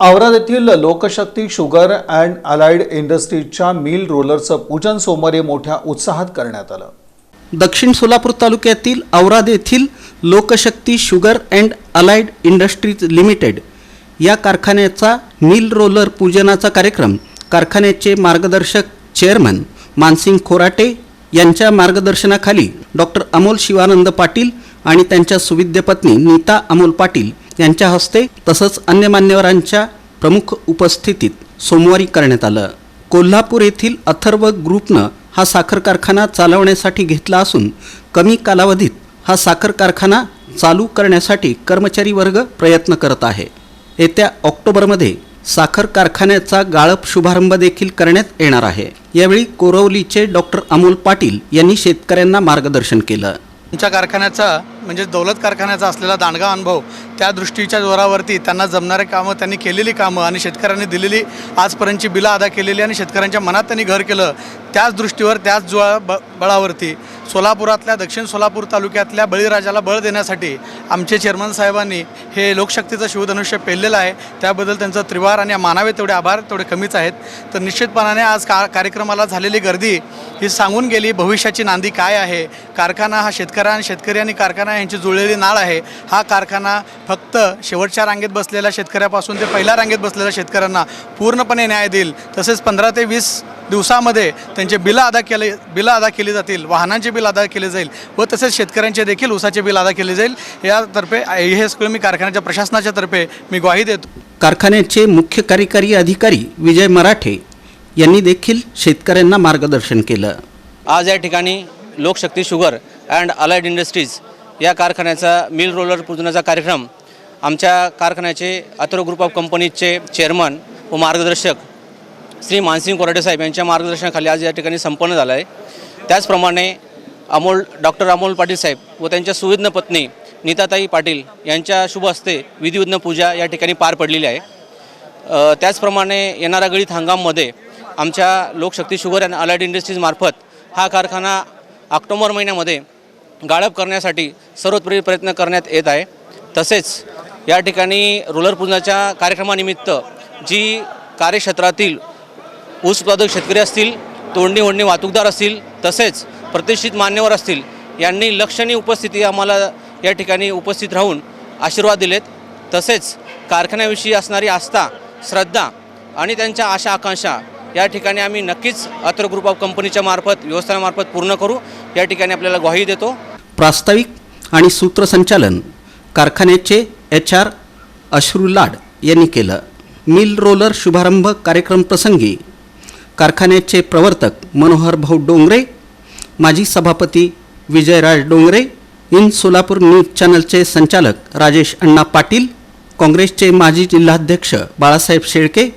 औराद येथील Lokshakti sugar and allied इंडस्ट्रीजच्या mill रोलरचं पूजन सोमवारी मोठ्या उत्साहात करण्यात आलं. दक्षिण सोलापूर तालुक्यातील औराद येथील Lokshakti sugar and allied industries limited या कारखान्याचा मिल रोलर पूजनाचा कार्यक्रम कारखान्याचे मार्गदर्शक चेअरमन मानसिंग खोराटे यांच्या मार्गदर्शनाखाली डॉक्टर अमोल शिवानंद पाटील आणि त्यांच्या सुविद्य पत्नी नीता अमोल पाटील यांच्या हस्ते तसंच अन्य मान्यवरांच्या प्रमुख उपस्थितीत सोमवारी करण्यात आलं. कोल्हापूर येथील अथर्व ग्रुपनं हा साखर कारखाना चालवण्यासाठी घेतला असून कमी कालावधीत हा साखर कारखाना चालू करण्यासाठी कर्मचारी वर्ग प्रयत्न करत आहे. येत्या ऑक्टोबरमध्ये साखर कारखान्याचा गाळप शुभारंभ देखील करण्यात येणार आहे. यावेळी कोरवलीचे डॉक्टर अमोल पाटील यांनी शेतकऱ्यांना मार्गदर्शन केलं. आमच्या कारखान्याचा म्हणजे दौलत कारखान्याचा असलेला दांडगा अनुभव त्या दृष्टीच्या जोरावरती त्यांना जमणारे कामं त्यांनी केलेली कामं आणि शेतकऱ्यांनी दिलेली आजपर्यंतची बिलं अदा केलेली आणि शेतकऱ्यांच्या मनात त्यांनी घर केलं त्याच दृष्टीवर त्याच जो ब बळावरती सोलापुरातल्या दक्षिण सोलापूर तालुक्यातल्या बळीराजाला बळ देण्यासाठी आमचे चेअरमन साहेबांनी हे लोकशक्तीचं शिवधनुष्य पेललेलं आहे. त्याबद्दल त्यांचं त्रिवार आणि मानावे तेवढे आभार तेवढे कमीच आहेत. तर निश्चितपणाने आज का कार्यक्रमाला झालेली गर्दी ही सांगून गेली भविष्याची नांदी काय आहे? कारखाना हा शेतकऱ्या आणि शेतकरी आणि कारखाना यांची जुळलेली नाळ आहे. हा कारखाना फक्त शेवटच्या रांगेत बसलेल्या शेतकऱ्यापासून ते पहिल्या रांगेत बसलेल्या शेतकऱ्यांना पूर्णपणे न्याय देईल. तसेच पंधरा ते वीस दिवसामध्ये त्यांचे बिलं अदा केले बिलं अदा केली जातील वाहनांचे बिल अदा केले जाईल व तसेच शेतकऱ्यांचे देखील ऊसाचे बिल अदा केले जाईल. यातर्फे हे सगळं मी कारखान्याच्या प्रशासनाच्या तर्फे मी ग्वाही देतो. कारखान्याचे मुख्य कार्यकारी अधिकारी विजय मराठे यांनी देखील शेतकऱ्यांना मार्गदर्शन केलं. आज या ठिकाणी Lokshakti sugar and allied industries या कारखान्याचा मिल रोलर पूजनाचा कार्यक्रम आमच्या कारखान्याचे अथर्व ग्रुप ऑफ कंपनीजचे चेअरमन व मार्गदर्शक श्री मानसिंग कोराटे साहेब यांच्या मार्गदर्शनाखाली आज या ठिकाणी संपन्न झाला आहे. त्याचप्रमाणे अमोल डॉक्टर अमोल पाटील साहेब व त्यांच्या सुविज्ञ पत्नी नीताताई पाटील यांच्या शुभ हस्ते विधिविज्ञ पूजा या ठिकाणी पार पडलेली आहे. त्याचप्रमाणे येणाऱ्या गळीत हंगाममध्ये आमच्या लोकशक्ती शुगर अँड अलाइड इंडस्ट्रीजमार्फत हा कारखाना ऑक्टोबर महिन्यामध्ये गाळप करण्यासाठी सर्वोत्तरी प्रयत्न करण्यात येत आहे. तसेच या ठिकाणी रोलर पूजनाच्या कार्यक्रमानिमित्त जी कार्यक्षेत्रातील ऊस उत्पादक शेतकरी असतील तोडणी ओढणी वाहतूकदार असतील तसेच प्रतिष्ठित मान्यवर असतील यांनी लक्षणीय उपस्थिती आम्हाला या ठिकाणी उपस्थित राहून आशीर्वाद दिलेत. तसेच कारखान्याविषयी असणारी आस्था श्रद्धा आणि त्यांच्या आशा आकांक्षा या ठिकाणी आम्ही नक्कीच अत्र ग्रुप ऑफ कंपनीच्या मार्फत व्यवस्थापनामार्फत पूर्ण करू. या ठिकाणी आपल्याला ग्वाही देतो. प्रास्ताविक आणि सूत्रसंचालन कारखान्याचे एच आर अश्रू लाड यांनी केलं. मिल रोलर शुभारंभ कार्यक्रम प्रसंगी कारखान्याचे प्रवर्तक मनोहर भाऊ डोंगरे माजी सभापती विजयराज डोंगरे इन सोलापूर न्यूज चॅनलचे संचालक राजेश अण्णा पाटील काँग्रेसचे माजी जिल्हाध्यक्ष बाळासाहेब शेळके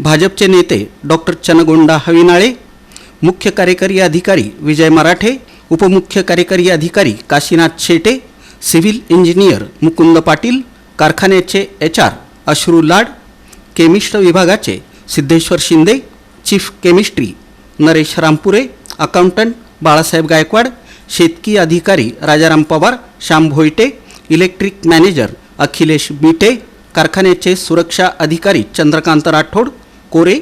भाजपचे नेते डॉक्टर चनगोंडा हविनाळे मुख्य कार्यकारी अधिकारी विजय मराठे उपमुख्य कार्यकारी अधिकारी काशीनाथ शेटे सिव्हिल इंजिनियर मुकुंद पाटील कारखान्याचे H R Ashru Lad chemist विभागाचे Siddheshwar Shinde chief chemistry Naresh Rampure accountant Balasaheb Gaikwad शेतकी अधिकारी राजाराम पवार श्याम भोईटे इलेक्ट्रिक मॅनेजर अखिलेश बिटे कारखान्याचे सुरक्षा अधिकारी चंद्रकांत राठोड कोरे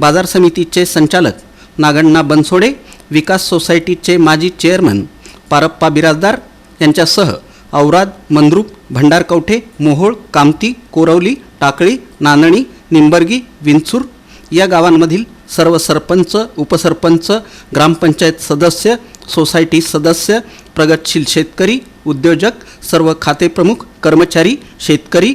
बाजार समितीचे संचालक नागण्णा बनसोडे विकास सोसायटीचे माजी चेअरमन पारप्पा बिराजदार यांच्यासह औराद मंद्रुप भंडारकवठे मोहोळ कामती कोरवली टाकळी नांदणी निंबर्गी विंचूर या गावांमधील सर्व सरपंच उपसरपंच ग्रामपंचायत सदस्य सोसायटी सदस्य प्रगतशील शेतकरी उद्योजक सर्व खातेप्रमुख कर्मचारी शेतकरी